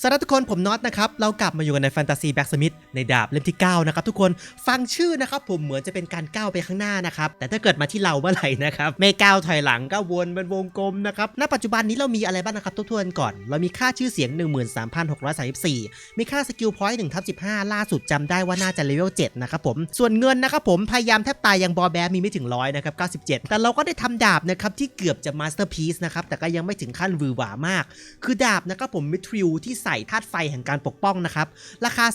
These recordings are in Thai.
สวัสดีทุกคนผมน็อตนะครับ เรากลับมาอยู่กันในแฟนตาซีแบ็กสมิธในดาบเล่มที่ 9 นะครับทุกคนฟังชื่อนะครับผมเหมือนจะเป็นการก้าวไปข้างหน้านะครับ แต่ถ้าเกิดมาที่เราเมื่อไหร่นะครับ ไม่ก้าวถอยหลังก็วนเป็นวงกลมนะครับณปัจจุบันนี้เรามีอะไรบ้างนะครับทบทวนก่อน เรามีค่าชื่อเสียง 13,634 มีค่าสกิลพอยต์1ทับ15 ล่าสุดจำได้ว่าน่าจะเลเวล7นะครับผมส่วนเงินนะครับผมพยายามแทบตายยังบอแบมีไม่ถึงร้อยนะครับ97 แต่เราก็ได้ทำดาบนะครับที่เกือบจะมาสเตอร์พีซนะครับแต่ก็ยังไม่ถึงขั้นวือหวามาก คือดาบนะครับผมมิทริลที่ใส่ธาตุไฟแห่งการปกป้องนะครับ ราคา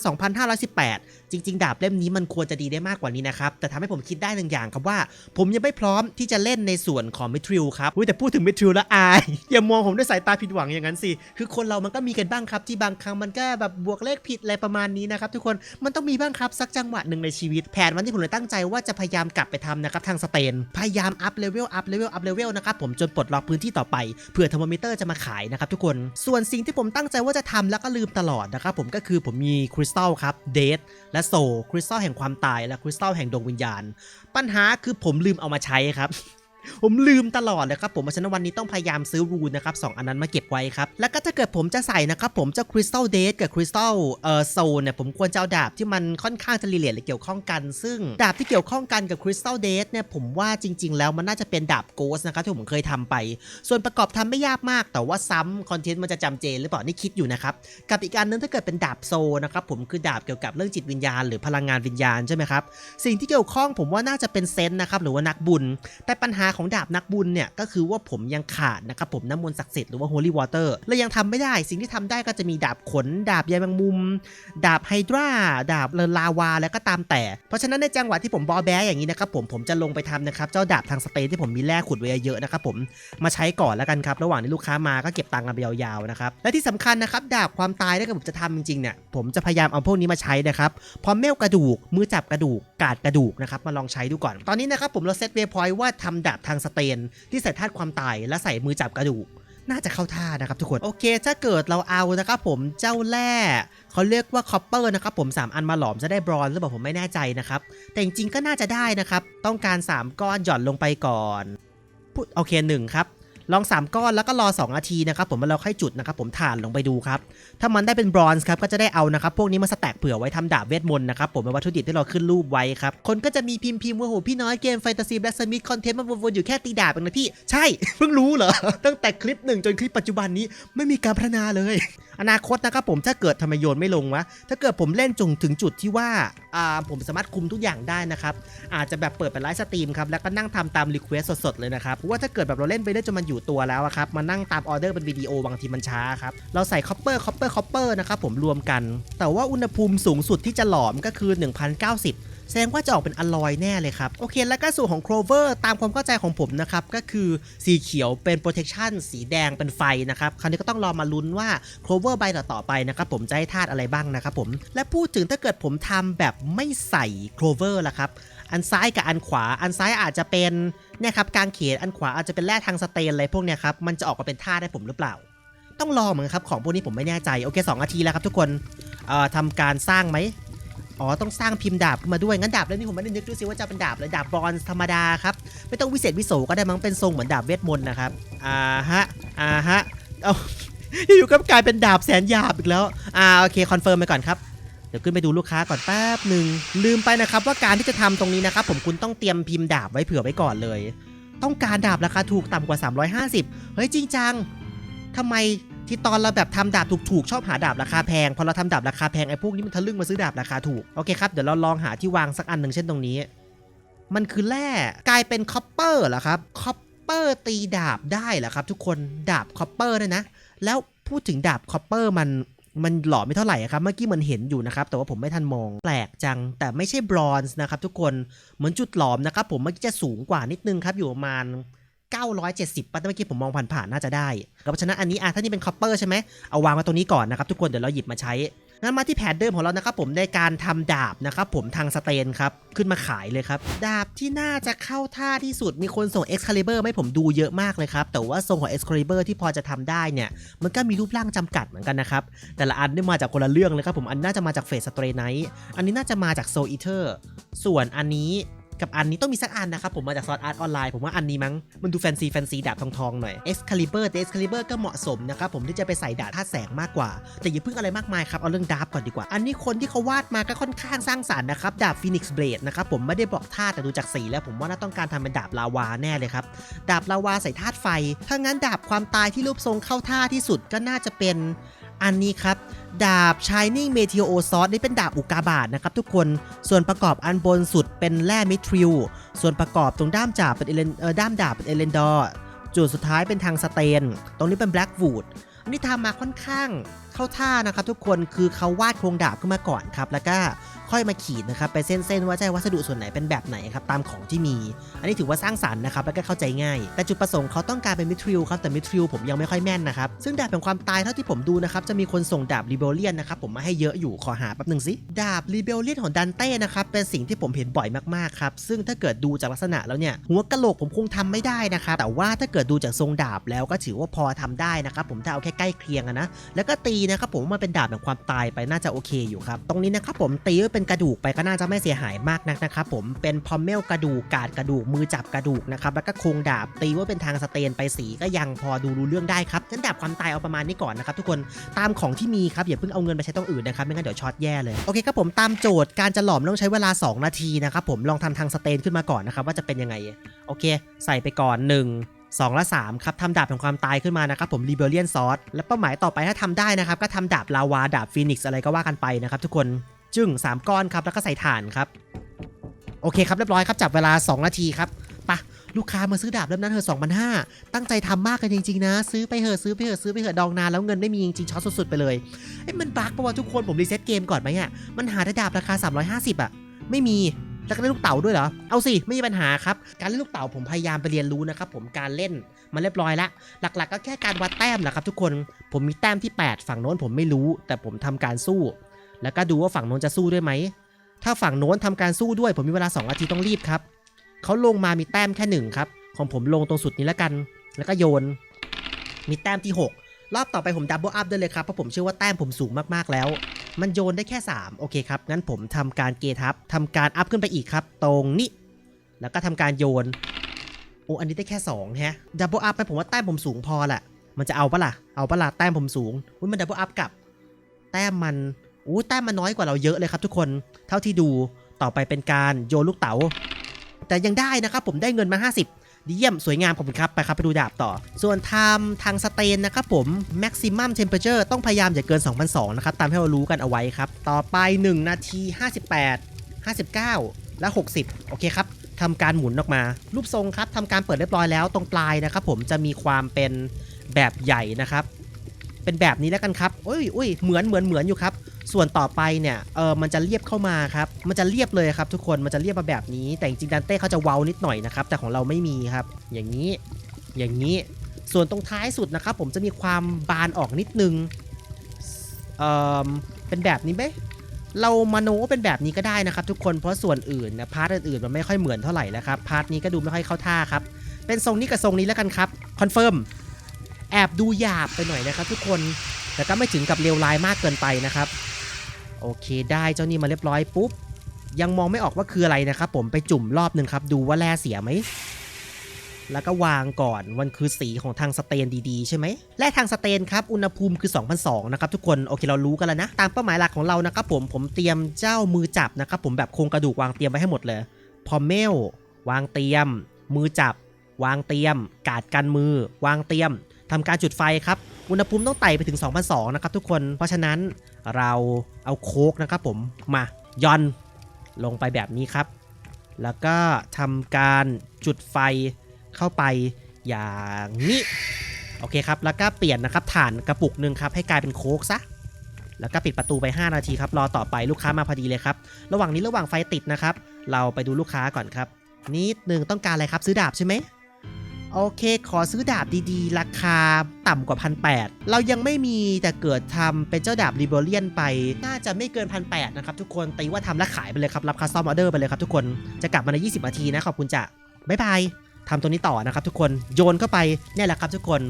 2,518 จริง ๆ ดาบเล่มนี้มันควรจะดีได้มากกว่านี้นะครับ แต่ทำให้ผมคิดได้หนึ่งอย่างครับว่า ผมยังไม่พร้อมที่จะเล่นในส่วนของมิทริลครับอุ๊ยแต่พูดถึงมิทริลแล้วอาย อย่ามองผมด้วยสายตาผิดหวังอย่างนั้นสิ คือคนเรามันก็มีกันบ้างครับ ที่บางครั้งมันก็แบบบวกเลขผิดอะไรประมาณนี้นะครับทุกคนมันต้องมีบ้างครับสักจังหวะหนึ่งในชีวิต แผนวันที่ผมเลยตั้งใจว่าจะพยายามกลับไปทำนะครับทางสเตนพยายามอัพเลเวลอัพเลเวลอัพเลเวลนะครับผมจนปลดล็อกพื้นที่ต่อไปเผื่อเทอร์โมมิเตอร์จะมาขายนะครับทุกคนส่วนสิ่งที่ผมตั้งใจว่าจะทำแล้วก็ลืมตลอดนะครับผมก็คือผมมีคริสตัลครับเดทและโซคริสตัลแห่งความตายและคริสตัลแห่งดวงวิญญาณ ปัญหาคือผมลืมเอามาใช้ครับ ผมลืมตลอดเลยครับผมเพราะฉะนั้นวันนี้ต้องพยายามซื้อรูนนะครับสองอันนั้นมาเก็บไว้ครับ แล้วก็ถ้าเกิดผมจะใส่นะครับผมเจ้าคริสตัลเดทกับคริสตัลเอ่อโซเนี่ยผมควรจะเอาดาบที่มันค่อนข้างจะรีเลทหรือเกี่ยวข้องกัน ซึ่งดาบที่เกี่ยวข้องกันกับคริสตัลเดทเนี่ยผมว่าจริง ๆ แล้วมันน่าจะเป็นดาบโกสนะครับที่ผมเคยทำไป ส่วนประกอบทำไม่ยากมาก แต่ว่าซ้ำคอนเทนต์มันจะจำเจหรือเปล่านี่คิดอยู่นะครับกับอีกอันนึงถ้าเกิดเป็นดาบโซนะครับผมคือดาบเกี่ยวกับเรื่องจิตวิญญาณ หรือพลังงานวิญญาณใช่ไหมครับสิ่งที่เกี่ยวข้องผมว่าน่าจะเป็นเซนนะครับหรือว่านักบุญแต่ปัญหาของดาบนักบุญเนี่ยก็คือว่าผมยังขาดนะครับผมน้ำมนต์ศักดิ์สิทธิ์หรือว่า holy water และยังทำไม่ได้สิ่งที่ทำได้ก็จะมีดาบขน ดาบใยแมงมุม ดาบไฮดราดาบเลลาวาแล้วก็ตามแต่ เพราะฉะนั้นในจังหวะที่ผมบอแบอย่างนี้นะครับผมผมจะลงไปทำนะครับเจ้าดาบทางสเตนที่ผมมีแร่ขุดไว้เยอะนะครับผมมาใช้ก่อนแล้วกันครับระหว่างที่ลูกค้ามาก็เก็บตังค์กันไปยาวๆนะครับและที่สำคัญนะครับดาบความตายถ้าเกิดผมจะทำจริงๆเนี่ยผมจะพยายามเอาพวกนี้มาใช้นะครับพอเมลกระดูกมือจับกระดูกกาดกระดูกนะครับมาลองใช้ดูก่อนตอนนี้นะครับผมเราเซตเวพอยต์ว่าทำดาบทางสเตน ที่ใส่ธาตุความตายและใส่มือจับกระดูกน่าจะเข้าท่านะครับทุกคน โอเค ถ้าเกิดเราเอานะครับผมเจ้าแร่เขาเรียกว่าคอปเปอร์นะครับผม 3 อันมาหลอมจะได้บรอนซ์หรือเปล่าผมไม่แน่ใจนะครับ แต่จริงๆก็น่าจะได้นะครับ ต้องการ 3 ก้อนหย่อนลงไปก่อนพูดโอเค1ครับ ลอง 3 ก้อนแล้วก็รอ 2 นาทีนะครับผมมาเราค่อยจุดนะครับผมถ่านลงไปดูครับ ถ้ามันได้เป็นบรอนซ์ครับก็จะได้เอานะครับพวกนี้มาสแต็กเผื่อไว้ทำดาบเวทมนต์นะครับผมเป็นวัตถุดิบที่เราขึ้นรูปไว้ครับ คนก็จะมีพิมพ์พิมพ์ว่าโหพี่น้อยเกมแฟนตาซีแบล็กสมิธคอนเทนต์มันวนๆอยู่แค่ตีดาบเองนะพี่ ใช่ เพิ่งรู้เหรอ ตั้งแต่คลิปหนึ่งจนคลิปปัจจุบันนี้ไม่มีการพัฒนาเลย อนาคตนะครับผมถ้าเกิดทำไมโยนไม่ลงวะถ้าเกิดผมเล่นจงถึงจุดที่ว่า ผมสามารถคุมทุกอย่างได้นะครับอาจจะแบบเปิดเป็นไลฟ์สตรีมครับแล้วก็นั่งทำตามรีเควสสดๆเลยนะครับเพราะว่าถ้าเกิดแบบเราเล่นไปเรื่อยจนมันอยู่ตัวแล้วครับมานั่งตามออเดอร์เป็นวิดีโอบางทีมันช้าครับเราใส่คอปเปอร์คอปเปอร์คอปเปอร์นะครับผมรวมกัน แต่ว่าอุณหภูมิสูงสุดที่จะหลอมก็คือ 1090 แสดงว่าจะออกเป็นอลอยแน่เลยครับ โอเค แล้วก็สูตรของ Clover ตามความเข้าใจของผมนะครับ ก็คือสีเขียวเป็น protection สีแดงเป็นไฟนะครับ คราวนี้ก็ต้องรอมาลุ้นว่า Clover ใบต่อไปนะครับผมจะให้ธาตุอะไรบ้างนะครับผม และพูดถึงถ้าเกิดผมทำแบบไม่ใส่ Clover ล่ะครับอันซ้ายกับอันขวา อันซ้ายอาจจะเป็นเนี่ยครับกางเขน อันขวาอาจจะเป็นแร่ทางสเตนอะไรพวกเนี้ยครับ มันจะออกมาเป็นธาตุได้ผมหรือเปล่า ต้องรอเหมือนกันครับ ของพวกนี้ผมไม่แน่ใจ โอเค 2 นาทีแล้วครับทุกคน เอ่อทำการสร้างไหม อ๋อต้องสร้างพิมพ์ดาบขึ้นมาด้วยงั้นดาบเล่มนี้ผมไม่ได้นึกดูสิว่าจะเป็นดาบเลยดาบบรอนซ์ธรรมดาครับไม่ต้องวิเศษวิโสก็ได้มั้งเป็นทรงเหมือนดาบเวทมนต์นะครับอ่าฮะอ่าฮะเอาอยู่ๆก็กลายเป็นดาบแสนหยาบอีกแล้วอ่าโอเคคอนเฟิร์มไปก่อนครับเดี๋ยวขึ้นไปดูลูกค้าก่อนแป๊บหนึ่งลืมไปนะครับว่าการที่จะทำตรงนี้นะครับผมคุณต้องเตรียมพิมพ์ดาบไว้เผื่อไว้ก่อนเลย ต้องการดาบราคาถูกต่ำกว่า 350 เฮ้ยจริงจังทำไม ที่ตอนเราแบบทำดาบถูกๆชอบหาดาบราคาแพงพอเราทำดาบราคาแพงไอ้พวกนี้มันทะลึ่งมาซื้อดาบราคาถูกโอเคครับเดี๋ยวเราลองหาที่วางสักอันหนึ่งเช่นตรงนี้ มันคือแร่กลายเป็นคอปเปอร์เหรอครับคอปเปอร์ตีดาบได้เหรอครับ ทุกคนดาบคอปเปอร์เนี่ยนะ แล้วพูดถึงดาบคอปเปอร์มันมันหล่อไม่เท่าไหร่ครับเมื่อกี้มันเห็นอยู่นะครับ แต่ว่าผมไม่ทันมองแปลกจัง แต่ไม่ใช่บรอนซ์นะครับ ทุกคนเหมือนจุดหลอมนะครับ ผมเมื่อกี้จะสูงกว่านิดนึงครับอยู่ประมาณ 970ป่ะแต่เมื่อกี้ผมมองผ่านๆน่าจะได้เพราะฉะนั้นอันนี้อะถ้านี่เป็นคอปเปอร์ใช่ไหมเอาวางไว้ตรงนี้ก่อนนะครับทุกคนเดี๋ยวเราหยิบมาใช้งั้นมาที่แผนเดิมของเรานะครับผมในการทำดาบนะครับผมทางสเตนครับขึ้นมาขายเลยครับ ดาบที่น่าจะเข้าท่าที่สุดมีคนส่ง Excalibur มาให้ผมดูเยอะมากเลยครับ แต่ว่าทรงของ Excalibur ที่พอจะทำได้เนี่ย มันก็มีรูปร่างจำกัดเหมือนกันนะครับ แต่ละอันได้มาจากคนละเรื่องเลยครับผมอันนน่าจะมาจากเฟสสเตรไนท์อันนี้น่าจะมาจากโซอีเทอร์ส่วนอันนี้ กับอันนี้ต้องมีสักอันนะครับผมมาจากซอสอาร์ตออนไลน์ผมว่าอันนี้มั้งมันดูแฟนซีแฟนซีดาบทองทองๆหน่อย Excalibur แต่ Excalibur ก็เหมาะสมนะครับผมที่จะไปใส่ดาบธาตุแสงมากกว่า แต่อย่าเพิ่งอะไรมากมายครับ เอาเรื่องดาบก่อนดีกว่า อันนี้คนที่เขาวาดมาก็ค่อนข้างสร้างสรรค์นะครับดาบ Phoenix Blade นะครับผมไม่ได้บอกท่าแต่ดูจากสีแล้วผมว่าน่าต้องการทำเป็นดาบลาวาแน่เลยครับดาบลาวาใส่ธาตุไฟถ้างั้นดาบความตายที่รูปทรงเข้าท่าที่สุดก็น่าจะเป็น อันนี้ครับ ดาบ Shining Meteor Sword นี่เป็นดาบอุกาบาตนะครับทุกคนส่วนประกอบอันบนสุดเป็นแร่มิทริลส่วนประกอบตรงด้ามดาบเป็นเอเลนด้ามดาบเป็นเอเลนดอร์จุดสุดท้ายเป็นทางสเตน ตรงนี้เป็นแบล็กวูดอันนี้ทำมาค่อนข้าง เข้าท่านะครับทุกคนคือเขาวาดโครงดาบขึ้นมาก่อนครับแล้วก็ค่อยมาขีดนะครับไปเส้นๆว่าใช่วัสดุส่วนไหนเป็นแบบไหนครับตามของที่มี อันนี้ถือว่าสร้างสรรค์นะครับแล้วก็เข้าใจง่าย แต่จุดประสงค์เขาต้องการเป็นมิทริลครับแต่มิทริลผมยังไม่ค่อยแม่นนะครับซึ่งดาบแห่งความตายเท่าที่ผมดูนะครับจะมีคนส่งดาบรีเบลเลียนนะครับผมมาให้เยอะอยู่ขอหาแป๊บหนึ่งสิดาบรีเบลเลียนของดันเต้นะครับเป็นสิ่งที่ผมเห็นบ่อยมากๆครับซึ่งถ้าเกิดดูจากลักษณะแล้วเนี่ยหัวกะโหลกผมคงทำไม่ได้นะครับแต่ว่าถ้าเกิดดูจากทรงดาบแล้วก็ถือว่าพอทำได้นะครับผมถ้าเอาแค่ใกล้เคียงนะแล้วก็ตีนะครับผมมันเป็นดาบแห่งความตายไปน่าจะโอเคอยู่ครับ ตรงนี้นะครับผมตีไว้เป็นกระดูกไปก็น่าจะไม่เสียหายมากนักนะครับผมเป็นพอมเมลกระดูกกาดกระดูกมือจับกระดูกนะครับแล้วก็โครงดาบตีว่าเป็นทางสเตนไปสีก็ยังพอดูรู้เรื่องได้ครับงั้นดาบความตายเอาประมาณนี้ก่อนนะครับทุกคนตามของที่มีครับอย่าเพิ่งเอาเงินไปใช้ตรงอื่นนะครับไม่งั้นเดี๋ยวช็อตแย่เลยโอเคครับผมตามโจทย์การจะหลอมต้องใช้เวลา 2 นาทีนะครับผมลองทำทางสเตนขึ้นมาก่อนนะครับว่าจะเป็นยังไงโอเค ใส่ไปก่อน 1 2 และ 3 ครับทำดาบแห่งความตายขึ้นมานะครับผม Rebellion Sword และเป้าหมายต่อไปถ้าทำได้นะครับ ก็ทำดาบลาวาดาบฟีนิกซ์อะไรก็ว่ากันไปนะครับทุกคนจึง 3 ก้อนครับแล้วก็ใส่ถ่านครับ โอเคครับเรียบร้อยครับจับเวลา 2 นาทีครับปะลูกค้ามาซื้อดาบเล่มนั้นเถอะ2,500ตั้งใจทำมากกันจริง ๆ นะ ซื้อไปเถอะซื้อไปเถอะซื้อไปเถอะดองนานแล้วเงินไม่มีจริงๆช็อตสุดๆไปเลยเอ้ยมันบั๊กปะวะทุกคนผมรีเซ็ตเกมก่อนไหมอะมันหาได้ดาบราคา 350 อะ ไม่มี แล้วก็เล่นลูกเต๋าด้วยเหรอ เอาสิ ไม่มีปัญหาครับ การเล่นลูกเต๋าผมพยายามไปเรียนรู้นะครับผม การเล่นมาเรียบร้อยแล้วหลักๆ ก็แค่การวัดแต้มแหละครับทุกคน ผมมีแต้มที่ 8 ฝั่งโน้นผมไม่รู้ แต่ผมทำการสู้ แล้วก็ดูว่าฝั่งโน้นจะสู้ด้วยไหม ถ้าฝั่งโน้นทำการสู้ด้วย ผมมีเวลา2นาทีต้องรีบครับ เขาลงมามีแต้มแค่หนึ่งครับ ของผมลงตรงสุดนี้แล้วกัน แล้วก็โยน มีแต้มที่ 6 รอบต่อไปผมดับเบิลอัพได้เลยครับ เพราะผมเชื่อว่าแต้มผมสูงมากๆแล้ว มันโยนได้แค่ 3 โอเคครับ งั้นผมทำการเกทับทำการอัพขึ้นไปอีกครับ ตรงนี้ แล้วก็ทำการโยน โอ้อันนี้ได้แค่2ฮะดับเบิลอัพไปผมว่าแต้มผมสูงพอแหละมันจะเอาปะล่ะ เอาปะล่ะแต้มผมสูงอุ้ยมันดับเบิลอัพกับ แต้มมันอู้แต้มมันน้อยกว่าเราเยอะเลยครับทุกคน เท่าที่ดู ต่อไปเป็นการโยนลูกเต๋า แต่ยังได้นะครับผมได้เงินมา 50 ดีเยี่ยมสวยงามขอบคุณครับ ไปครับ ไปดูดาบต่อ ส่วนไทม์ทางสเตนนะครับผม maximum temperature ต้องพยายามอย่าเกิน2,200นะครับ ตามที่เรารู้กันเอาไว้ครับ ต่อไป 1 นาที 58 59 และ 60 โอเคครับทำการหมุนออกมา รูปทรงครับทำการเปิดเรียบร้อยแล้วตรงปลายนะครับผมจะมีความเป็นแบบใหญ่นะครับ เป็นแบบนี้แล้วกันครับ อุ้ยอุ้ยเหมือนเหมือนเหมือนอยู่ครับ ส่วนต่อไปเนี่ยเออมันจะเรียบเข้ามาครับมันจะเรียบเลยครับทุกคนมันจะเรียบมาแบบนี้ แต่จริงๆดันเต้เขาจะเว้านิดหน่อยนะครับแต่ของเราไม่มีครับ อย่างนี้อย่างนี้ส่วนตรงท้ายสุดนะครับ ผมจะมีความบานออกนิดนึงเออเป็นแบบนี้ไหมเรามาโนว่าเป็นแบบนี้ก็ได้นะครับ ทุกคนเพราะส่วนอื่นนะพาร์ทอื่นๆมันไม่ค่อยเหมือนเท่าไหร่แล้วครับพาร์ทนี้ก็ดูไม่ค่อยเข้าท่าครับเป็นทรงนี้กับทรงนี้แล้วกันครับคอนเฟิร์มแอบดูหยาบไปหน่อยนะครับ ทุกคนแต่ก็ไม่ถึงกับเลวร้ายมากเกินไปนะครับ โอเค ได้เจ้านี่มาเรียบร้อยปุ๊บ ยังมองไม่ออกว่าคืออะไรนะครับผมไปจุ่มรอบหนึ่งครับ ดูว่าแร่เสียไหมแล้วก็วางก่อนมันคือสีของทางสเตนดีๆ ใช่ไหมแร่ทางสเตนครับ อุณหภูมิคือ 2,002นะครับทุกคน โอเคเรารู้กันแล้วนะ ตามเป้าหมายหลักของเรานะครับผม ผมเตรียมเจ้ามือจับนะครับผมแบบโครงกระดูกวางเตรียมไว้ให้หมดเลย พอเมล วางเตรียม มือจับ วางเตรียม กาดกันมือ วางเตรียมทำการจุดไฟครับ อุณหภูมิต้องไต่ไปถึง 2,002นะครับทุกคน เพราะฉะนั้น เราเอาโคกนะครับผมมาย่อนลงไปแบบนี้ครับ แล้วก็ทำการจุดไฟเข้าไปอย่างนี้โอเคครับ แล้วก็เปลี่ยนนะครับฐานกระปุกหนึ่งครับให้กลายเป็นโคกซะ แล้วก็ปิดประตูไป 5 นาทีครับ รอต่อไปลูกค้ามาพอดีเลยครับ ระหว่างนี้ระหว่างไฟติดนะครับ เราไปดูลูกค้าก่อนครับ นิดหนึ่งต้องการอะไรครับ ซื้อดาบใช่ไหม โอเค ขอซื้อดาบดีๆ ราคาต่ำกว่าพันแเรายังไม่มีแต่เกิดทำเป็นเจ้าดาบริเบเลียนไป น่าจะไม่เกินพันแนะครับทุกคนตีว่าทำและขายไปเลยครับรับคัสตอมออเดอร์ไปเลยครับทุกคนจะกลับมาใน 20นาทีนะขอบคุณจะบ๊ายบายทำตัวนี้ต่อนะครับทุกคนโยนเข้าไปนี่แหละครับทุกคน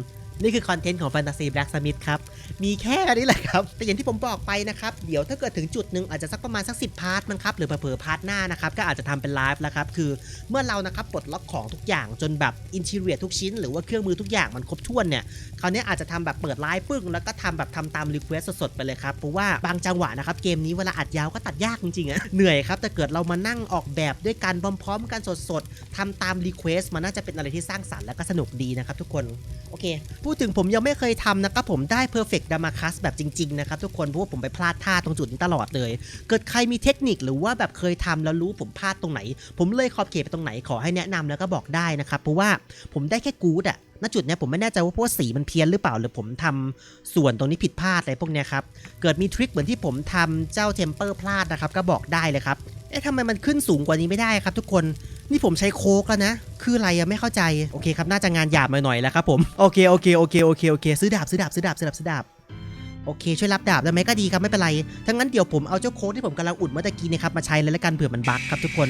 นี่คือคอนเทนต์ของ Fantasy Black Smith ครับ มีแค่นี้แหละครับ แต่อย่างที่ผมบอกไปนะครับ เดี๋ยวถ้าเกิดถึงจุดหนึ่งอาจจะสักประมาณสัก 10 พาร์ทมั้งครับ หรือเผลอพาร์ทหน้านะครับ ก็อาจจะทำเป็นไลฟ์แล้วครับ คือเมื่อเรานะครับปลดล็อกของทุกอย่างจนแบบอิน e เ i ียทุกชิ้น หรือว่าเครื่องมือทุกอย่างมันครบถ้วนเนี่ยคราวนี้อาจจะทำแบบเปิดไลฟ์ปึ้งแล้วก็ทำแบบทำตามรีเควสสดๆไปเลยครับ เพราะว่าบางจังหวะนะครับเกมนี้เวลาอัดยาวก็ตัดยากจริงๆอะเหนื่อยครับแต่เกิดเรามานั่งออกแบบด้วยกันพร้อมๆกันสดๆทำตามรีเควสมันน่าจะเป็นอะไรที่สร้างสรรค์และก็สนุกดีนะครับทุกคนโอเคพูดถึงผมยังไม่เคยทำนะครับผมได้ Perfect d a m a c u s แบบจริงๆนะครับทุกคนเพราะว่าผมไปพลาดท่าตรงจุดนี้ตลอดเลย เกิดใครมีเทคนิคหรือว่าแบบเคยทำแล้วรู้ผมพลาดตรงไหน ผมเลยขอบเขตไปตรงไหนขอให้แนะนำแล้วก็บอกได้นะครับเพราะว่าผมได้แค่กู๊ดอะ ณจุดเนี้ยผมไม่แน่ใจว่าเพราะว่าสีมันเพี้ยนหรือเปล่าหรือผมทำส่วนตรงนี้ผิดพลาดอะไรพวกเนี้ยครับ เกิดมีทริคเหมือนที่ผมทำเจ้าเทมเปอร์พลาดนะครับ ก็บอกได้เลยครับ เอ๊ะทำไมมันขึ้นสูงกว่านี้ไม่ได้ครับ ทุกคนนี่ผมใช้โคกแล้วนะ คืออะไรอะไม่เข้าใจโอเคครับน่าจะงานหยาบหน่อยๆแล้วครับผมโอเคโอเคโอเคโอเคโอเคซื้อดาบซื้อดาบซื้อดาบซื้อดาบซื้อดาบโอเคช่วยรับดาบได้ไหมก็ดีครับไม่เป็นไรทั้งนั้นเดี๋ยวผมเอาเจ้าโค้กที่ผมกำลังอุดเมื่อตะกี้นะครับมาใช้เลยแล้วกันเผื่อมันบั๊กครับทุกคน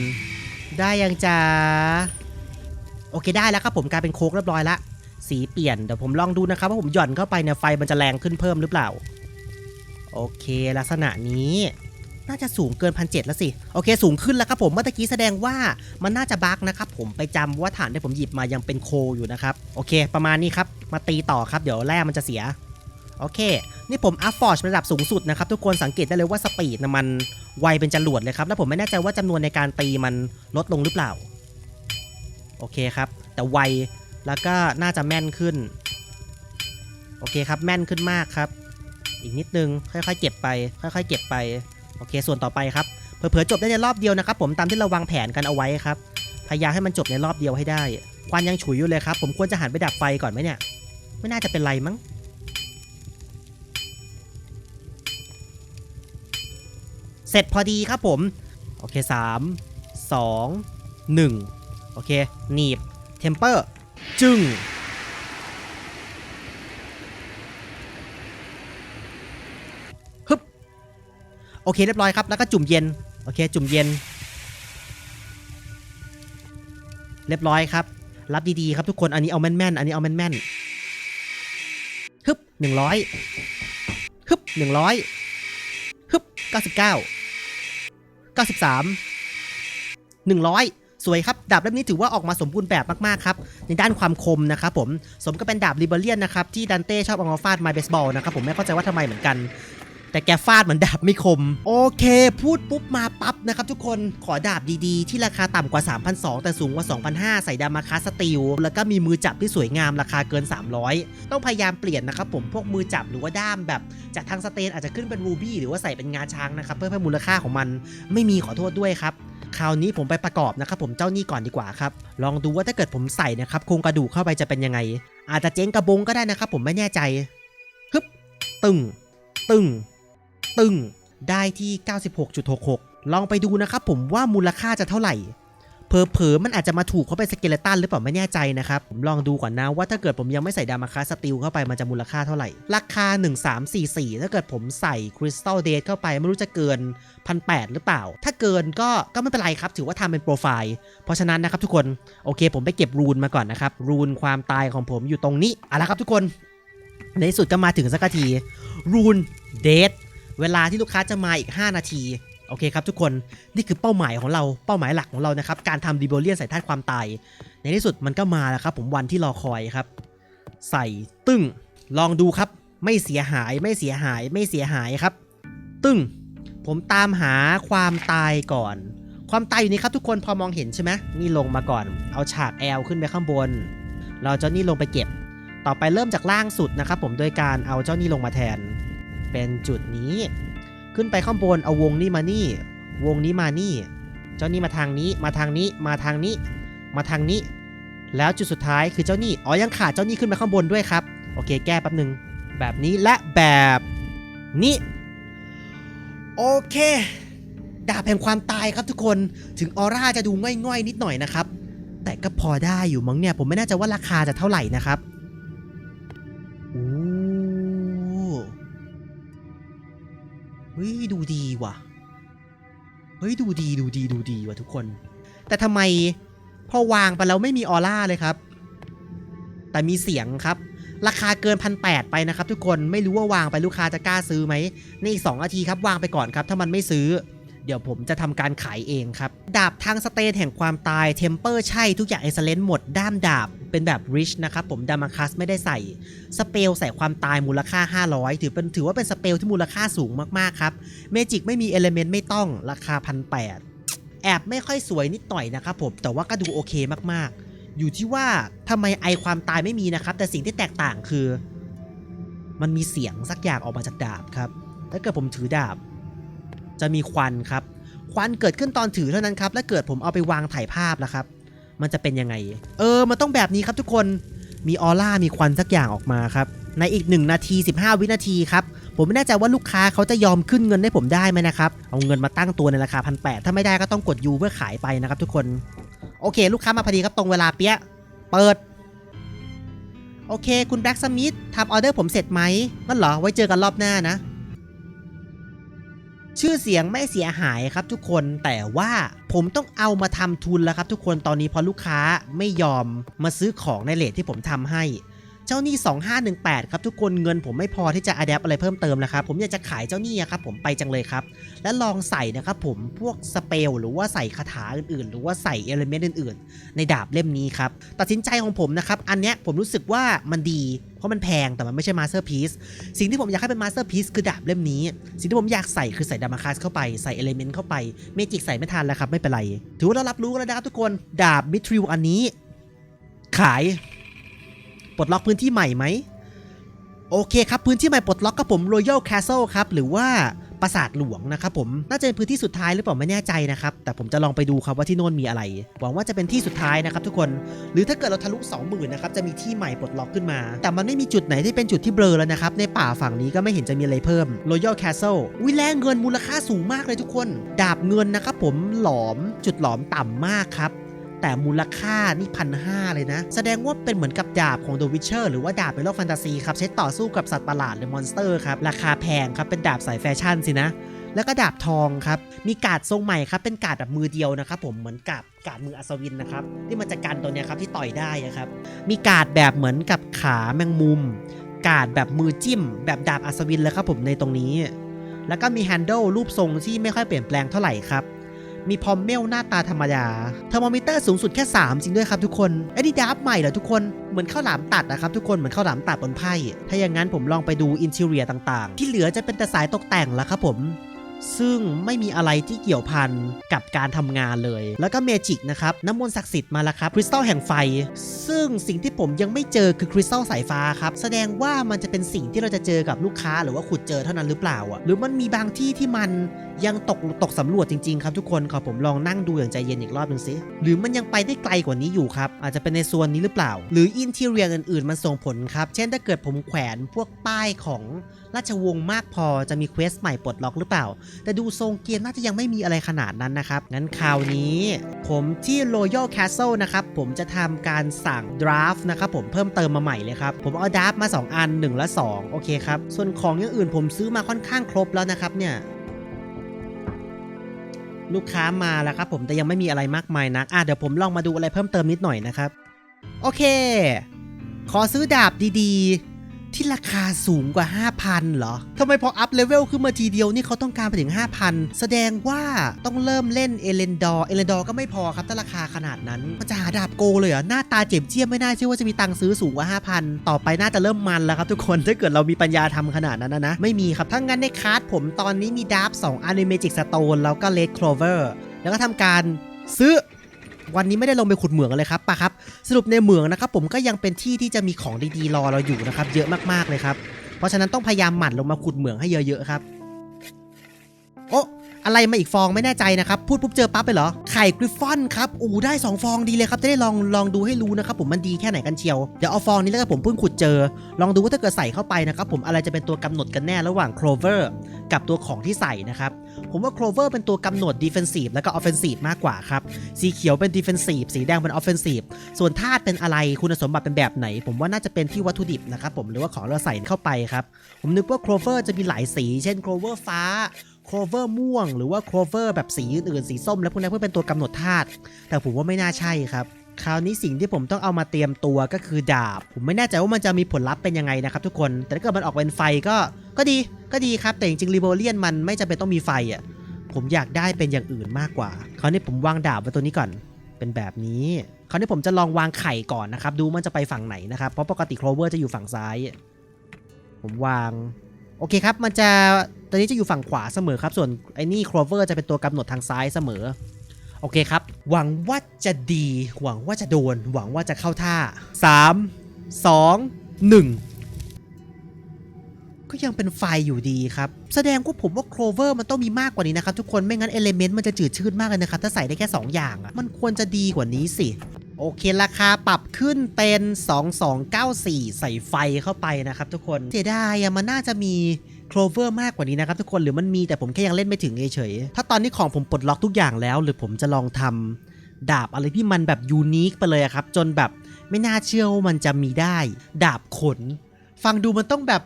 ได้ยังจ้าโอเคได้แล้วครับผมกลายเป็นโค้กเรียบร้อยละ สีเปลี่ยนเดี๋ยวผมลองดูนะครับว่าผมหย่อนเข้าไปเนี่ยไฟมันจะแรงขึ้นเพิ่มหรือเปล่า โอเค ลักษณะนี้น่าจะสูงเกินพันเแล้วสิ โอเค สูงขึ้นแล้วครับผมเมื่อกี้แสดงว่ามันน่าจะบั๊กนะครับผมไปจำว่าฐานที่ผมหยิบมายังเป็นโคอยู่นะครับโอเค ประมาณนี้ครับมาตีต่อครับเดี๋ยวแร่มันจะเสียโอเค นี่ผมอัพฟอร์ชระดับสูงสุดนะครับ ทุกคนสังเกตได้เลยว่าสปีดนะมันไวเป็นจรวดเลยครับ แล้วผมไม่แน่ใจว่าจำนวนในการตีมันลดลงหรือเปล่า โอเคครับ แต่ไว แล้วก็น่าจะแม่นขึ้น โอเคครับแม่นขึ้นมากครับ อีกนิดนึงค่อยๆเก็บไป ค่อยๆ เก็บไป โอเค ส่วนต่อไปครับ เผลอๆจบได้ในรอบเดียวนะครับ ผมตามที่เราวางแผนกันเอาไว้ครับ พยายามให้มันจบในรอบเดียวให้ได้ ควันยังฉุยอยู่เลยครับ ผมควรจะหันไปดับไฟก่อนไหมเนี่ย ไม่น่าจะเป็นไรมั้งเสร็จพอดีครับผม โอเค 3 2 1 โอเค หนีบ เทมเปอร์ จึ้งฮึบ โอเคเรียบร้อยครับ แล้วก็จุ่มเย็น โอเค จุ่มเย็น เรียบร้อยครับ รับดีๆครับทุกคน อันนี้เอาแม่นๆ อันนี้เอาแม่นๆ ฮึบหนึ่งร้อยฮึบหนึ่งร้อยฮึบเก้าสิบเก้าเก้าสิบสามหนึ่งร้อย สวยครับ ดาบเล่มนี้ถือว่าออกมาสมบูรณ์แบบมากๆครับ ในด้านความคมนะครับผมสมก็เป็นดาบลิเบเรียนนะครับ ที่ดันเต้ชอบเอามาฟาดไมเบสบอลนะครับผมไม่เข้าใจว่าทำไมเหมือนกันแต่แกฟาดเหมือนดาบไม่คม โอเค พูดปุ๊บมาปั๊บนะครับทุกคนขอดาบดีๆ ที่ราคาต่ำกว่า 3,200 แต่สูงกว่า 2,500 ใส่ดามาคาสตีลแล้วก็มีมือจับที่สวยงามราคาเกิน 300 ต้องพยายามเปลี่ยนนะครับผมพวกมือจับหรือว่าด้ามแบบ จากทางสเตนอาจจะขึ้นเป็นรูบี้หรือว่าใส่เป็นงาช้างนะครับเพื่อเพิ่มมูลค่าของมัน ไม่มีขอโทษด้วยครับ คราวนี้ผมไปประกอบนะครับผมเจ้านี่ก่อนดีกว่าครับ ลองดูว่าถ้าเกิดผมใส่นะครับโครงกระดูกเข้าไปจะเป็นยังไง อาจจะเจ๊งกระบงก็ได้นะครับ ผมไม่แน่ใจฮึบตึงตึงตึงได้ที่ 96.66 ลองไปดูนะครับผมว่ามูลค่าจะเท่าไหร่ เผลอๆมันอาจจะมาถูกเขาไปสเกเลตันหรือเปล่าไม่แน่ใจนะครับ ผมลองดูก่อนนะว่าถ้าเกิดผมยังไม่ใส่ดามาคาสติลเข้าไปมันจะมูลค่าเท่าไหร่ ราคา 1344 ถ้าเกิดผมใส่คริสตัลเดทเข้าไปไม่รู้จะเกิน1,800หรือเปล่า ถ้าเกินก็ก็ไม่เป็นไรครับ ถือว่าทำเป็นโปรไฟล์ เพราะฉะนั้นนะครับทุกคนโอเค ผมไปเก็บรูนมาก่อนนะครับรูนความตายของผมอยู่ตรงนี้เอาละครับทุกคนในที่สุดก็มาถึงสักทีรูนเดทเวลาที่ลูกค้าจะมาอีก 5 นาที โอเคครับทุกคนนี่คือเป้าหมายของเราเป้าหมายหลักของเรานะครับการทำดิโบเลียนใส่ธาตุความตาย ในที่สุดมันก็มาแล้วครับผมวันที่รอคอยครับ ใส่ตึ้งลองดูครับ ไม่เสียหายไม่เสียหายไม่เสียหายครับ ตึ้งผมตามหาความตายก่อน ความตายอยู่นี่ครับทุกคนพอมองเห็นใช่ไหมนี่ลงมาก่อน เอาฉากแอลขึ้นไปข้างบน เราเจ้านี่ลงไปเก็บ ต่อไปเริ่มจากล่างสุดนะครับผมโดยการเอาเจ้านี่ลงมาแทน เป็นจุดนี้ ขึ้นไปข้างบนเอาวงนี้มานี่ วงนี้มานี่ เจ้านี่มาทางนี้ มาทางนี้ มาทางนี้ มาทางนี้ แล้วจุดสุดท้ายคือเจ้านี่อ๋อยังขาดเจ้านี่ขึ้นไปข้างบนด้วยครับ โอเค แก้แป๊บหนึ่งแบบนี้และแบบนี้ โอเค ดาบแห่งความตายครับทุกคน ถึงออร่าจะดูง่อยๆ นิดหน่อยนะครับ แต่ก็พอได้อยู่มั้งเนี่ย ผมไม่แน่ใจว่าราคาจะเท่าไหร่นะครับ ฮ้ยดูดีว่ะ เฮ้ยดูดีดูดีดูดีว่ะทุกคน แต่ทำไมพอวางไปแล้วไม่มีออร่าเลยครับ แต่มีเสียงครับ ราคาเกินพันแปไปนะครับ ทุกคนไม่รู้ว่าวางไปลูกค้าจะกล้าซื้อไหมในอีกสองนาทีครับวางไปก่อนครับ ถ้ามันไม่ซื้อ เดี๋ยวผมจะทำการขายเองครับ ดาบทางสเตนแห่งความตายเทมเปอร์ใช่ทุกอย่างเอเ l เลนหมดด้ามดาบเป็นแบบริชนะครับผมดามาคัสไม่ได้ใส่สเปลใส่ความตายมูลค่า 500 ถือเป็นถือว่าเป็นสเปลที่มูลค่าสูงมากๆครับเมจิกไม่มีเอลเมนต์ไม่ต้องราคาพันแแอบไม่ค่อยสวยนิดหน่อยนะครับผมแต่ว่าก็ดูโอเคมากๆ อยู่ที่ว่าทำไมไอความตายไม่มีนะครับ แต่สิ่งที่แตกต่างคือ มันมีเสียงสักอย่างออกมาจากดาบครับถ้าเกิดผมถือดาบ จะมีควันครับ ควันเกิดขึ้นตอนถือเท่านั้นครับ และเกิดผมเอาไปวางถ่ายภาพแล้วครับ มันจะเป็นยังไง เออ มันต้องแบบนี้ครับทุกคน มีออร่า มีควันสักอย่างออกมาครับ ในอีก 1 นาที 15 วินาทีครับ ผมไม่แน่ใจว่าลูกค้าเขาจะยอมขึ้นเงินให้ผมได้ไหมนะครับ เอาเงินมาตั้งตัวในราคาพันแถ้าไม่ได้ก็ต้องกดยูเพื่อขายไปนะครับ ทุกคน โอเค ลูกค้ามาพอดีครับตรงเวลาเปี้ย เปิดโอเค คุณแบล็กสมิธทำออเดอร์ผมเสร็จไหมนั่นเหรอ ไว้เจอกันรอบหน้านะ ชื่อเสียงไม่เสียหายครับทุกคนแต่ว่าผมต้องเอามาทำทุนแล้วครับทุกคนตอนนี้เพอลูกค้าไม่ยอมมาซื้อของในเลทที่ผมทำให้ เจ้าหนี้ 2518 ครับทุกคนเงินผมไม่พอที่จะอัดแอปอะไรเพิ่มเติมแล้วครับผมอยากจะขายเจ้าหนี้ครับผมไปจังเลยครับ และลองใส่นะครับผมพวกสเปลหรือว่าใส่คาถาอื่นๆ หรือว่าใส่เอลิเมนต์อื่นๆ ในดาบเล่มนี้ครับตัดสินใจของผมนะครับอันเนี้ยผมรู้สึกว่ามันดีเพราะมันแพงแต่มันไม่ใช่มาสเตอร์พีซสิ่งที่ผมอยากให้เป็นมาสเตอร์พีซคือดาบเล่มนี้ สิ่งที่ผมอยากใส่คือใส่ดามาคัสเข้าไปใส่เอลิเมนต์เข้าไปเมจิกใส่ไม่ทันแล้วครับไม่เป็นไร ถือว่าเรารับรู้กันแล้วนะครับทุกคนดาบมิทริวอันนี้ ขาย ปลดล็อกพื้นที่ใหม่ไหมโอเคครับ พื้นที่ใหม่ปลดล็อกกับผม Royal Castle ครับ หรือว่าปราสาทหลวงนะครับผมน่าจะเป็นพื้นที่สุดท้ายหรือเปล่าไม่แน่ใจนะครับ แต่ผมจะลองไปดูครับว่าที่โน่นมีอะไร หวังว่าจะเป็นที่สุดท้ายนะครับทุกคนหรือถ้าเกิดเราทะลุ 20,000นะครับจะมีที่ใหม่ปลดล็อกขึ้นมา แต่มันไม่มีจุดไหนที่เป็นจุดที่เบลอแล้วนะครับในป่าฝั่งนี้ก็ไม่เห็นจะมีอะไรเพิ่ม Royal Castle วิแลงเงินมูลค่าสูงมากเลยทุกคน ดาบเงินนะครับผมหลอมจุดหลอมต่ำมากครับ แต่มูลค่านี่พันห้าเลยนะ แสดงว่าเป็นเหมือนกับดาบของ The Witcher หรือว่าดาบในโลกแฟนตาซีครับ ใช้ต่อสู้กับสัตว์ประหลาดหรือมอนสเตอร์ครับ ราคาแพงครับ เป็นดาบสายแฟชั่นสินะ แล้วก็ดาบทองครับ มีกาดทรงใหม่ครับ เป็นกาดแบบมือเดียวนะครับผม เหมือนกับกาดมืออัศวินนะครับ ที่มันจะกันตัวเนี้ยครับที่ต่อยได้ครับ มีกาดแบบเหมือนกับขาแมงมุม กาดแบบมือจิ้ม แบบดาบอัศวินเลยครับผมในตรงนี้ แล้วก็มีแฮนเดิลรูปทรงที่ไม่ค่อยเปลี่ยนแปลงเท่าไหร่ครับ มีพอมเมลหน้าตาธรรมดาเทอร์โมมิเตอร์สูงสุดแค่ 3 จริงด้วยครับทุกคนไอ้นี่ดับใหม่เหรอทุกคนเหมือนข้าวหลามตัดนะครับทุกคนเหมือนข้าวหลามตัดบนไพ่ถ้าอย่างนั้นผมลองไปดูอินเทเรียต่างๆ ที่เหลือจะเป็นแต่สายตกแต่งแล้วครับผมซึ่งไม่มีอะไรที่เกี่ยวพันกับการทำงานเลย แล้วก็เมจิกนะครับ น้ำมนต์ศักดิ์สิทธิ์มาแล้วครับ คริสตัลแห่งไฟ ซึ่งสิ่งที่ผมยังไม่เจอคือคริสตัลสายฟ้าครับ แสดงว่ามันจะเป็นสิ่งที่เราจะเจอกับลูกค้าหรือว่าขุดเจอเท่านั้นหรือเปล่าอะ หรือมันมีบางที่ที่มันยังตกตกสำรวจจริงๆครับทุกคนขอผมลองนั่งดูอย่างใจเย็นอีกรอบหนึ่งสิหรือมันยังไปได้ไกลกว่านี้อยู่ครับ อาจจะเป็นในส่วนนี้หรือเปล่า หรืออินเทเรียอื่นๆ มันส่งผลครับ เช่นถ้าเกิดผมแขวนพวกป้ายของราชวงศ์มากพอจะมีเควสใหม่ปลดล็อกหรือเปล่า แต่ดูทรงเกมน่าจะยังไม่มีอะไรขนาดนั้นนะครับ งั้นคราวนี้ ผมที่ Royal Castle นะครับผมจะทำการสั่ง draft นะครับผมเพิ่มเติมมาใหม่เลยครับผมเอา draft มา 2 อัน1และ2โอเคครับส่วนของอย่างอื่นผมซื้อมาค่อนข้างครบแล้วนะครับเนี่ย ลูกค้ามาแล้วครับผมแต่ยังไม่มีอะไรมากมายนักอะเดี๋ยวผมลองมาดูอะไรเพิ่มเติมนิดหน่อยนะครับ โอเค ขอซื้อดาบดีๆ ที่ราคาสูงกว่า 5,000เหรอทำไมพออัพเลเวลขึ้นมาทีเดียวนี่เขาต้องการไปถึง 5,000 แสดงว่าต้องเริ่มเล่นเอเลนดอร์เอเลนดอร์ก็ไม่พอครับถ้าราคาขนาดนั้นมันจะหาดาบโกเลยเหรอหน้าตาเจ็บเจียมไม่น่าเชื่อว่าจะมีตังค์ซื้อสูงกว่า 5,000 ต่อไปน่าจะเริ่มมันแล้วครับทุกคนถ้าเกิดเรามีปัญญาทำขนาดนั้นนะนะ ไม่มีครับถ้างั้นในคาร์ดผมตอนนี้มีดาบ2 a n i m a g i c Stone แล้วก็ Red Clover แล้วก็ทำการซื้อ วันนี้ไม่ได้ลงไปขุดเหมืองเลยครับปะครับสรุปในเหมืองนะครับผมก็ยังเป็นที่ที่จะมีของดีๆรอเราอยู่นะครับเยอะมากๆเลยครับเพราะฉะนั้นต้องพยายามหมั่นลงมาขุดเหมืองให้เยอะๆครับโอ้ อะไรมาอีกฟองไม่แน่ใจนะครับ พูดปุ๊บเจอปั๊บไปเหรอ ไข่กริฟฟอนครับอู้ได้ 2 ฟองดีเลยครับ จะได้ลองลองดูให้รู้นะครับผมมันดีแค่ไหนกันเชียว เดี๋ยวเอาฟองนี้แล้วก็ผมเพิ่งขุดเจอ ลองดูว่าถ้าเกิดใส่เข้าไปนะครับผมอะไรจะเป็นตัวกำหนดกันแน่ระหว่างโคลเวอร์กับตัวของที่ใส่นะครับ ผมว่าโคลเวอร์เป็นตัวกำหนด Defensive แล้วก็ Offensive มากกว่าครับ สีเขียวเป็น Defensive สีแดงเป็น Offensive ส่วนธาตุเป็นอะไรคุณสมบัติเป็นแบบไหน ผมว่าน่าจะเป็นที่วัตถุดิบนะครับผมหรือว่าของเราใส่เข้าไปครับผมนึกว่าโคลเวอร์จะมีหลายสี เช่นโคลเวอร์ฟ้าโคลเวอร์ม่วง หรือว่าโคลเวอร์แบบสีอื่นๆสีส้ม แล้วพวกนี้เพื่อเป็นตัวกำหนดธาตุแต่ผมว่าไม่น่าใช่ครับ คราวนี้สิ่งที่ผมต้องเอามาเตรียมตัวก็คือดาบ ผมไม่แน่ใจว่ามันจะมีผลลัพธ์เป็นยังไงนะครับทุกคน แต่ถ้าเกิดมันออกเป็นไฟก็ก็ดีก็ดีครับ แต่จริงๆรีโบเลียนมันไม่จำเป็นต้องมีไฟอะผมอยากได้เป็นอย่างอื่นมากกว่า คราวนี้ผมวางดาบไว้ตัวนี้ก่อนเป็นแบบนี้คราวนี้ผมจะลองวางไข่ก่อนนะครับ ดูมันจะไปฝั่งไหนนะครับ เพราะปกติโคลเวอร์จะอยู่ฝั่งซ้าย ผมวาง โอเคครับ มันจะตัวนี้จะอยู่ฝั่งขวาเสมอครับ ส่วนไอ้นี่โคลเวอร์จะเป็นตัวกำหนดทางซ้ายเสมอ โอเคครับ หวังว่าจะดี หวังว่าจะโดน หวังว่าจะเข้าท่า 3 2 1 ก็ยังเป็นไฟอยู่ดีครับ แสดงว่าผมว่าโคลเวอร์มันต้องมีมากกว่านี้นะครับทุกคน ไม่งั้นเอลเมนต์มันจะจืดชืดมากเลยนะครับ ถ้าใส่ได้แค่ 2 อย่างอะมันควรจะดีกว่านี้สิ โอเคราคาปรับขึ้นเป็น 2294 ใส่ไฟเข้าไปนะครับทุกคนเสียดายอะมันน่าจะมีโคลเวอร์มากกว่านี้นะครับทุกคนหรือมันมีแต่ผมแค่ยังเล่นไม่ถึงเฉยๆถ้าตอนนี้ของผมปลดล็อกทุกอย่างแล้ว หรือผมจะลองทำดาบอะไรที่มันแบบยูนิคไปเลยอะครับ จนแบบไม่น่าเชื่อว่ามันจะมีได้ ดาบขน ฟังดูมันต้องแบบ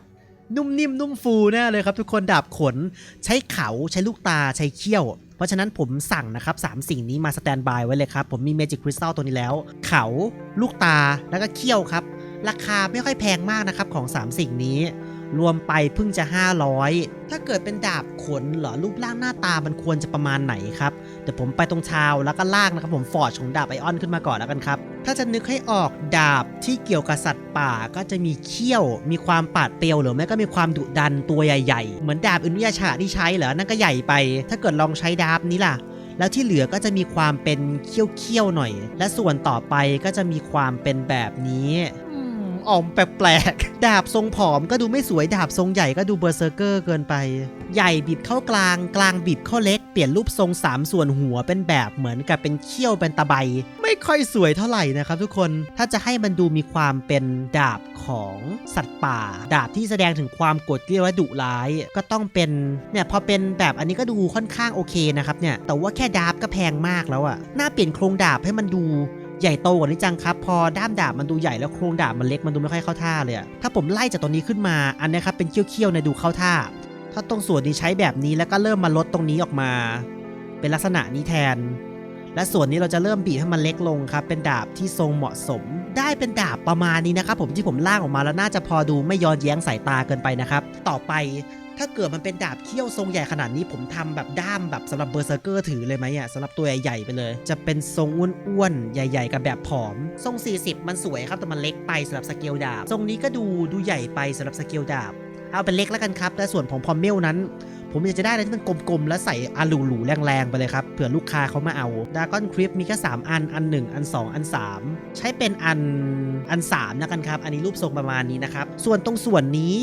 นุ่มนิ่มนุ่มฟูแน่เลยครับทุกคนดาบขนใช้เขาใช้ลูกตาใช้เขี้ยว เพราะฉะนั้นผมสั่งนะครับ3สิ่งนี้มาสแตนบายไว้เลยครับ ผมมีเมจิกคริสตัลตัวนี้แล้ว เขาลูกตาแล้วก็เขี้ยวครับ ราคาไม่ค่อยแพงมากนะครับของ 3 สิ่งนี้ รวมไปเพิ่งจะ 500 ถ้าเกิดเป็นดาบขนเหรอรูปร่างหน้าตามันควรจะประมาณไหนครับเดี๋ยวผมไปตรงชาวแล้วก็ลากนะครับผมฟอร์จของดาบไอออนขึ้นมาก่อนแล้วกันครับ ถ้าจะนึกให้ออกดาบที่เกี่ยวกับสัตว์ป่าก็จะมีเขี้ยว มีความปาดเปรียวหรือไม่ก็มีความดุดันตัวใหญ่ๆ เหมือนดาบอุนุยาชาที่ใช้เหรอนั่นก็ใหญ่ไป ถ้าเกิดลองใช้ดาบนี้ล่ะแล้วที่เหลือก็จะมีความเป็นเขี้ยวๆหน่อย และส่วนต่อไปก็จะมีความเป็นแบบนี้ อืมอมแปลกๆ ดาบทรงผอมก็ดูไม่สวยดาบทรงใหญ่ก็ดูเบอร์เซอร์เกอร์เกินไป ใหญ่บีบเข้ากลางกลางบีบเข้าเล็กเปลี่ยนรูปทรงสามส่วนหัวเป็นแบบเหมือนกับเป็นเขี้ยวเป็นตะไบ ไม่ค่อยสวยเท่าไหร่นะครับทุกคนถ้าจะให้มันดูมีความเป็นดาบของสัตว์ป่า ดาบที่แสดงถึงความกรธเกรี้ยวและดุร้าย ก็ต้องเป็นเนี่ยพอเป็นแบบอันนี้ก็ดูค่อนข้างโอเคนะครับเนี่ยแต่ว่าแค่ดาบก็แพงมากแล้วอะน่าเปลี่ยนโครงดาบให้มันดู ใหญ่โตกว่านี้จังครับ พอด้ามดาบมันดูใหญ่แล้วโครงดาบมันเล็กมันดูไม่ค่อยเข้าท่าเลยถ้าผมไล่จากตรงนี้ขึ้นมาอันนี้ครับเป็นเขี้ยวๆในยดูเข้าท่า ถ้าตรงส่วนนี้ใช้แบบนี้แล้วก็เริ่มมาลดตรงนี้ออกมา เป็นลักษณะนี้แทน และส่วนนี้เราจะเริ่มบีบให้มันเล็กลงครับ เป็นดาบที่ทรงเหมาะสม ได้เป็นดาบประมาณนี้นะครับผมที่ผมล่างออกมาแล้วน่าจะพอดูไม่ย้อนแย้งสายตาเกินไปนะครับ ต่อไป ถ้าเกิดมันเป็นดาบเขี้ยวทรงใหญ่ขนาดนี้ผมทำแบบด้ามแบบสำหรับเบอร์เซอร์เกอร์ถือเลยไหมอะสำหรับตัวใหญ่ๆไปเลย จะเป็นทรงอ้วนๆใหญ่ ๆ กับแบบผอม ทรง 40 มันสวยครับแต่มันเล็กไปสำหรับสเกลดาบ ทรงนี้ก็ดูดูใหญ่ไปสำหรับสเกลดาบ เอาเป็นเล็กแล้วกันครับแต่ส่วนของพอมเมลนั้น ผมอยากจะได้อะไรที่มันกลมๆแล้วใส่อาลูหลูแรงๆไปเลยครับเผื่อลูกค้าเขามาเอาดากอนคริปมีแค่3อันอัน 1 อัน 2 อัน 3 ใช้เป็นอันอัน3นะกันครับ อันนี้รูปทรงประมาณนี้นะครับส่วนตรงส่วนนี้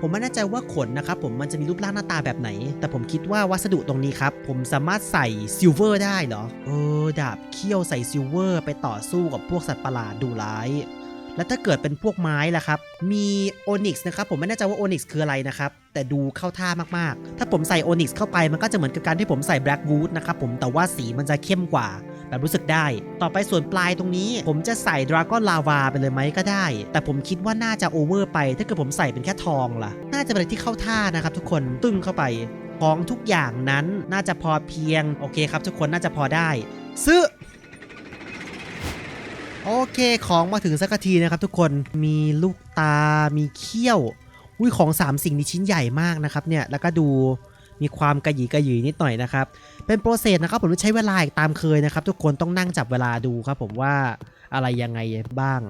ผมไม่แน่ใจว่าขนนะครับผมมันจะมีรูปร่างหน้าตาแบบไหน แต่ผมคิดว่าวัสดุตรงนี้ครับ ผมสามารถใส่ซิลเวอร์ได้เหรอ เออ ดาบเขี้ยวใส่ซิลเวอร์ ไปต่อสู้กับพวกสัตว์ประหลาดดูร้ายแล้วถ้าเกิดเป็นพวกไม้ล่ะครับ มีโอนิกส์นะครับ ผมไม่แน่ใจว่าโอนิกส์คืออะไรนะครับ แต่ดูเข้าท่ามากๆ ถ้าผมใส่โอนิกส์เข้าไปมันก็จะเหมือนกับการที่ผมใส่แบล็กวูดนะครับผม แต่ว่าสีมันจะเข้มกว่า แบบรู้สึกได้ ต่อไปส่วนปลายตรงนี้ ผมจะใส่ดราก้อนลาวาไปเลยไหมก็ได้ แต่ผมคิดว่าน่าจะโอเวอร์ไป ถ้าเกิดผมใส่เป็นแค่ทองล่ะ น่าจะเป็นอะไรที่เข้าท่านะครับทุกคนตึ้งเข้าไป ของทุกอย่างนั้นน่าจะพอเพียง โอเคครับทุกคนน่าจะพอได้ ซื้อโอเคของมาถึงสักทีนะครับทุกคนมีลูกตา มีเขี้ยว อุ้ยของ 3 สิ่งนี้ชิ้นใหญ่มากนะครับเนี่ย แล้วก็ดูมีความกระหยีกระหยีนิดหน่อยนะครับ เป็นโปรเซสนะครับผมใช้เวลาอีกตามเคยนะครับ ทุกคนต้องนั่งจับเวลาดูครับผมว่าอะไรยังไงบ้าง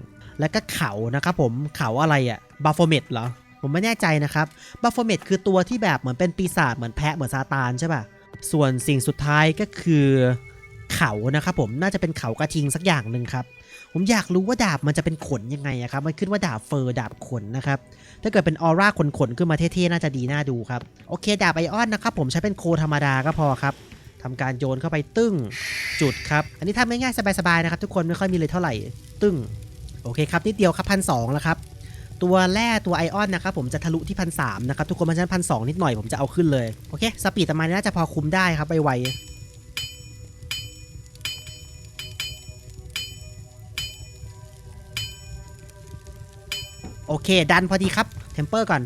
แล้วก็เขานะครับผมเขาอะไรอะบัฟโฟเมตเหรอ ผมไม่แน่ใจนะครับบัฟโฟเมตคือตัวที่แบบเหมือนเป็นปีศาจเหมือนแพะเหมือนซาตานใช่ป่ะส่วนสิ่งสุดท้ายก็คือเขานะครับผมน่าจะเป็นเขากระทิงสักอย่างหนึ่งครับผมอยากรู้ว่าดาบมันจะเป็นขนยังไงครับ มันขึ้นว่าดาบเฟอร์ดาบขนนะครับ ถ้าเกิดเป็นออร่าขนขนขึ้นมาเท่ๆ น่าจะดีน่าดูครับ โอเค ดาบไอออนนะครับผมใช้เป็นโคธรรมดาก็พอครับ ทำการโยนเข้าไปตึ้งจุดครับ อันนี้ทำง่ายๆสบายๆนะครับ ทุกคนไม่ค่อยมีเลยเท่าไหร่ตึ้งโอเคครับนิดเดียวครับพันสองแล้วครับตัวแร่ตัวไอออนนะครับผมจะทะลุที่พันสนะครับทุกคนเพราะฉะนั้นพันสนิดหน่อยผมจะเอาขึ้นเลยโอเคสปีดประมาณนี้น่าจะพอคุมได้ครับไปไวโอเค ดันพอดีครับเทมเปอร์ก่อน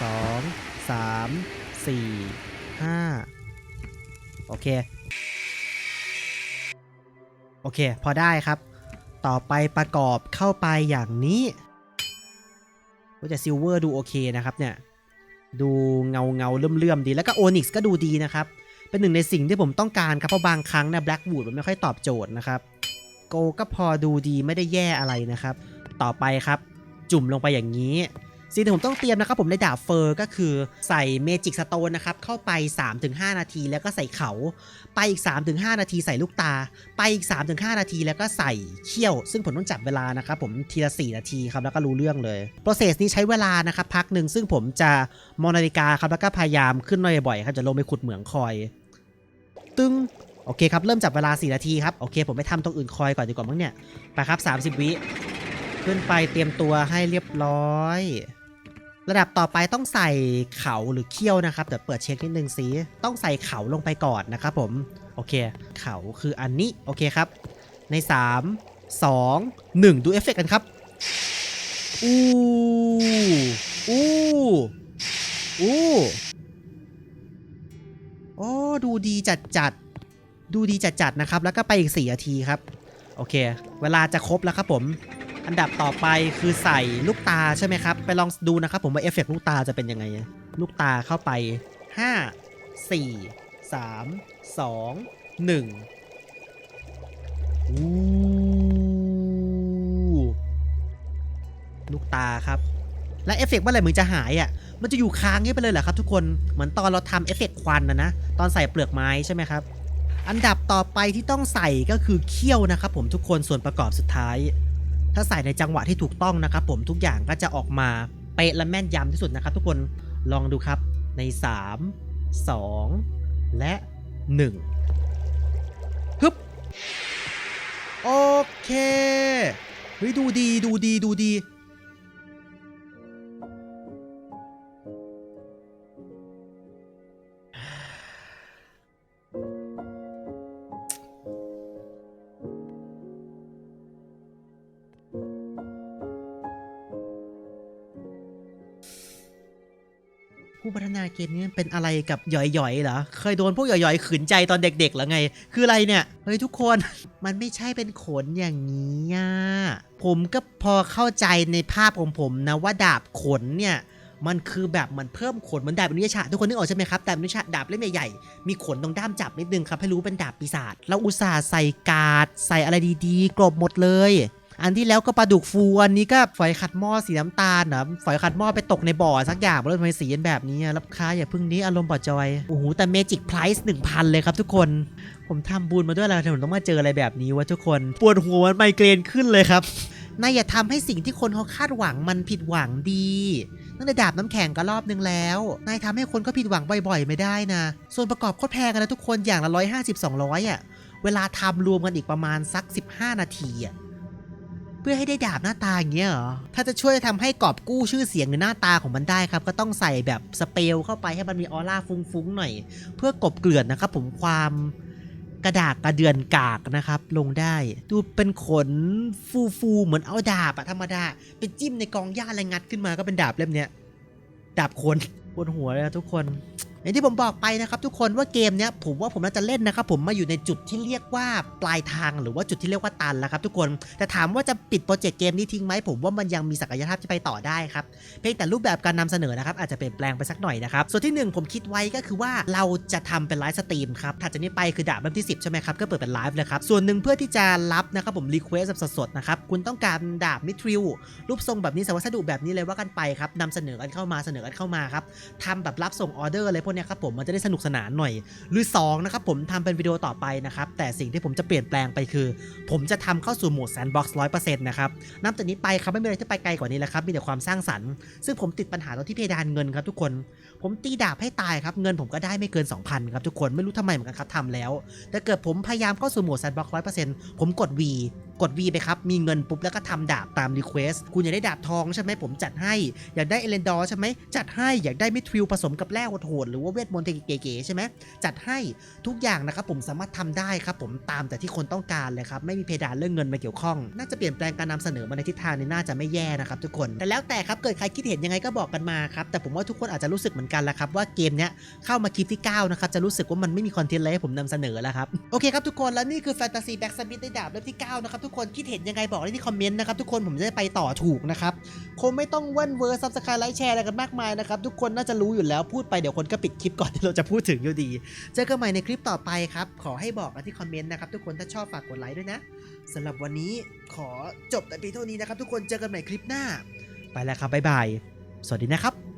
2 3 4 5 โอเค โอเค พอได้ครับ ต่อไปประกอบเข้าไปอย่างนี้ก็จะซิลเวอร์ดูโอเคนะครับเนี่ย ดูเงาเงาเลื่อมเลื่อมดี แล้วก็โอนิกส์ก็ดูดีนะครับ เป็นหนึ่งในสิ่งที่ผมต้องการครับ เพราะบางครั้งนะแบล็กวูดมันไม่ค่อยตอบโจทย์นะครับ โกก็พอดูดีไม่ได้แย่อะไรนะครับ ต่อไปครับ จุ่มลงไปอย่างนี้ สิ่งที่ผมต้องเตรียมนะครับผมในดาบเฟอร์ก็คือใส่เมจิกสโตนนะครับเข้าไป 3-5 นาที แล้วก็ใส่เขา ไปอีก 3-5 นาทีใส่ลูกตา ไปอีก 3-5 นาทีแล้วก็ใส่เขี้ยว ซึ่งผมต้องจับเวลานะครับผมทีละ4นาทีครับแล้วก็รู้เรื่องเลย process นี้ใช้เวลานะครับพักหนึ่งซึ่งผมจะมองนาฬิกาครับแล้วก็พยายามขึ้นบ่อยบ่อยๆครับจะลงไปขุดเหมืองคอย ตึงโอเคครับ เริ่มจับเวลา 4 นาทีครับ โอเค ผมไปทำตรงอื่นคอยก่อนดีกว่ามั้งเนี่ย ไปครับ 30 วิ ขึ้นไปเตรียมตัวให้เรียบร้อย ระดับต่อไปต้องใส่เขาหรือเขี้ยวนะครับเดี๋ยวเปิดเช็คนิดนึงสิต้องใส่เขาลงไปก่อนนะครับผมโอเค เขาคืออันนี้โอเคครับ ใน 3 2 1 ดูเอฟเฟกต์กันครับอู้อู้อู้โอ้ดูดีจัดจัดดูดีจัดจัดนะครับ แล้วก็ไปอีก 4 นาทีครับ โอเค เวลาจะครบแล้วครับผม อันดับต่อไปคือใส่ลูกตาใช่ไหมครับ ไปลองดูนะครับผมว่าเอฟเฟกต์ลูกตาจะเป็นยังไง ลูกตาเข้าไป 5 4 3 2 1อู้ลูกตาครับ และเอฟเฟกต์เมื่อไหร่มึงจะหายอะ มันจะอยู่ค้างงี้ไปเลยเหรอครับทุกคน เหมือนตอนเราทำเอฟเฟกต์ควันนะนะ ตอนใส่เปลือกไม้ใช่ไหมครับ อันดับต่อไปที่ต้องใส่ก็คือเขี้ยวนะครับผมทุกคนส่วนประกอบสุดท้าย ถ้าใส่ในจังหวะที่ถูกต้องนะครับ ผมทุกอย่างก็จะออกมาเป๊ะและแม่นยำที่สุดนะครับ ทุกคนลองดูครับใน 3 2 และ 1 ฮึบ โอเคเฮ้ยดูดีดูดีดูดี มนี้มันเป็นอะไรกับหย่อยๆเหรอ เคยโดนพวกหย่อยๆขืนใจตอนเด็กๆหรอไง คืออะไรเนี่ย เฮ้ยทุกคน มันไม่ใช่เป็นขนอย่างนี้อะผมก็พอเข้าใจในภาพของผมนะว่าดาบขนเนี่ยมันคือแบบมันเพิ่มขนเหมือนดาบอนุชาทุกคนนึกออกใช่ไหมครับดาบอนุชาดาบเล่มใหญ่ๆมีขนตรงด้ามจับนิดนึงครับให้รู้เป็นดาบปีศาจเราอุตส่าห์ใส่กาดใส่อะไรดีๆกลบหมดเลย อันที่แล้วก็ปลาดุกฟูอันนี้ก็ฝอยขัดหม้อสีน้ำตาลนะฝอยขัดหม้อไปตกในบ่อสักอย่างแล้วทำไมสีเป็นแบบนี้รับค้าอย่าพึ่งนี้อารมณ์ปอจอยโอ้โหแต่เมจิกไพรส์หนึ่งพันเลยครับทุกคน ผมทำบุญมาด้วยอะไรทำไมผมต้องมาเจออะไรแบบนี้วะทุกคนปวดหัวมันไมเกรนขึ้นเลยครับนายอย่าทำให้สิ่งที่คนเขาคาดหวังมันผิดหวังดีนั่นในดาบน้ำแข็งก็รอบนึงแล้ว นายทำให้คนก็ผิดหวังบ่อยๆ ไม่ได้นะ ส่วนประกอบโคตรแพงกันนะทุกคนอย่างละ150 200อะ เวลาทำรวมกันอีกประมาณสัก 15 นาทีอะ เพื่อให้ได้ดาบหน้าตาอย่างเงี้ยเหรอ ถ้าจะช่วยทำให้กอบกู้ชื่อเสียงหรือหน้าตาของมันได้ครับ ก็ต้องใส่แบบสเปลเข้าไปให้มันมีออร่าฟุ้งๆหน่อย เพื่อกบเกลื่อนนะครับผมความกระดากกระเดือนกากนะครับ ลงได้ ดูเป็นขนฟูๆเหมือนเอาดาบอะธรรมดาไปจิ้มในกองหญ้าอะไรงัดขึ้นมาก็เป็นดาบเล่มเนี้ยดาบคนบนหัวเลยนะทุกคน อย่างที่ผมบอกไปนะครับทุกคนว่าเกมเนี้ยผมว่าผมน่าจะเล่นนะครับผมมาอยู่ในจุดที่เรียกว่าปลายทางหรือว่าจุดที่เรียกว่าตันแล้วครับทุกคนแต่ถามว่าจะปิดโปรเจกต์เกมนี้ทิ้งไหมผมว่ามันยังมีศักยภาพที่ไปต่อได้ครับเพียงแต่รูปแบบการนำเสนอนะครับอาจจะเปลี่ยนแปลงไปสักหน่อยนะครับส่วนที่หนึ่งผมคิดไว้ก็คือว่าเราจะทำเป็นไลฟ์สตรีมครับถัดจากนี้ไปคือดาบเล่มที่ 10 ใช่ไหมครับก็เปิดเป็นไลฟ์เลยครับส่วนหนึ่งเพื่อที่จะรับนะครับผมรีเควสสดๆนะครับคุณต้องการดาบมิทริลรูปทรงแบบนี้สวัสดุแบบนี้เลยว่ากันไปครับนำเสนอกันเข้ามาเสนอกันเข้ามาครับทำแบบรับส่งออเดอร์อะไรพวกเนี้ยครับผมมันจะได้สนุกสนานหน่อย หรือ2นะครับผมทำเป็นวิดีโอต่อไปนะครับแต่สิ่งที่ผมจะเปลี่ยนแปลงไปคือ ผมจะทำเข้าสู่โหมดแซนด์บ็อกซ์ร้อยเปอร์เซ็นต์นะครับนับจากนี้ไปครับไม่มีอะไรที่ไปไกลกว่านี้แล้วครับมีแต่ความสร้างสรรค์ซึ่งผมติดปัญหาตรงที่เพดานเงินครับทุกคน ผมตีดาบให้ตายครับเงินผมก็ได้ไม่เกิน 2,000ครับทุกคนไม่รู้ทำไมเหมือนกันครับทำแล้ว แต่เกิดผมพยายามเข้าสู่โหมดแซนด์บ็อกซ์ร้อยเปอร์เซ็นต์ผมกด V กด V ไปครับ มีเงินปุ๊บแล้วก็ทำดาบตามรีเควสคุณอยากได้ดาบทองใช่ไหมผมจัดให้ อยากได้เอเลนดอร์ใช่ไหมจัดให้อยากได้มิทริลผสมกับแร่โหดหรือว่าเวทมนต์เก๋ๆใช่ไหมจัดให้ทุกอย่างนะครับผมสามารถทำได้ครับผมตามแต่ที่คนต้องการเลยครับไม่มีเพดานเรื่องเงินมาเกี่ยวข้อง น่าจะเปลี่ยนแปลงการนำเสนอมาในทิศทางนี้น่าจะไม่แย่นะครับทุกคนแต่แล้วแต่ครับเกิดใครคิดเห็นยังไงก็บอกกันมาครับแต่ผมว่าทุกคนอาจจะรู้สึกเหมือนกันแหล้วครับว่าเกมเนี้ยเข้ามาคลิปที่9นะครับจะรู้สึกว่ามันไม่มีคอนเทนต์อะไรให้ผมนำเสนอแล้วครับโอเคครับทุกคนแล้วนี่คือแฟนตาซีแบ็กสมิธในดาบเล่มที่9นะครับทุกคนคิดเห็นยังไงบอกได้ที่คอมเมนต์นะครับทุกคนผมจะได้ไปต่อถูกนะครับคงไม่ต้องเว่นเวอร์ซับสไครต์ไลค์แชร์อะไรกันมากมายนะครับทุกคนน่าจะรู้อยู่แล้วพูดไปเดี๋ยวคนก็ปิดคลิปก่อนที่เราจะพูดถึงอยู่ดีเจอกันใหม่ในคลิปต่อไปครับขอให้บอกกันที่คอมเมนต์นะครับทุกคนถ้าชอบฝากกดไลค์ด้วยนะสำหรับวันนี้ขอจบแต่เพียงเท่านี้นะครับทุกคนเจอกันใหม่คลิปหน้า ไปแล้วครับบ๊ายบายสวัสดีนะครับ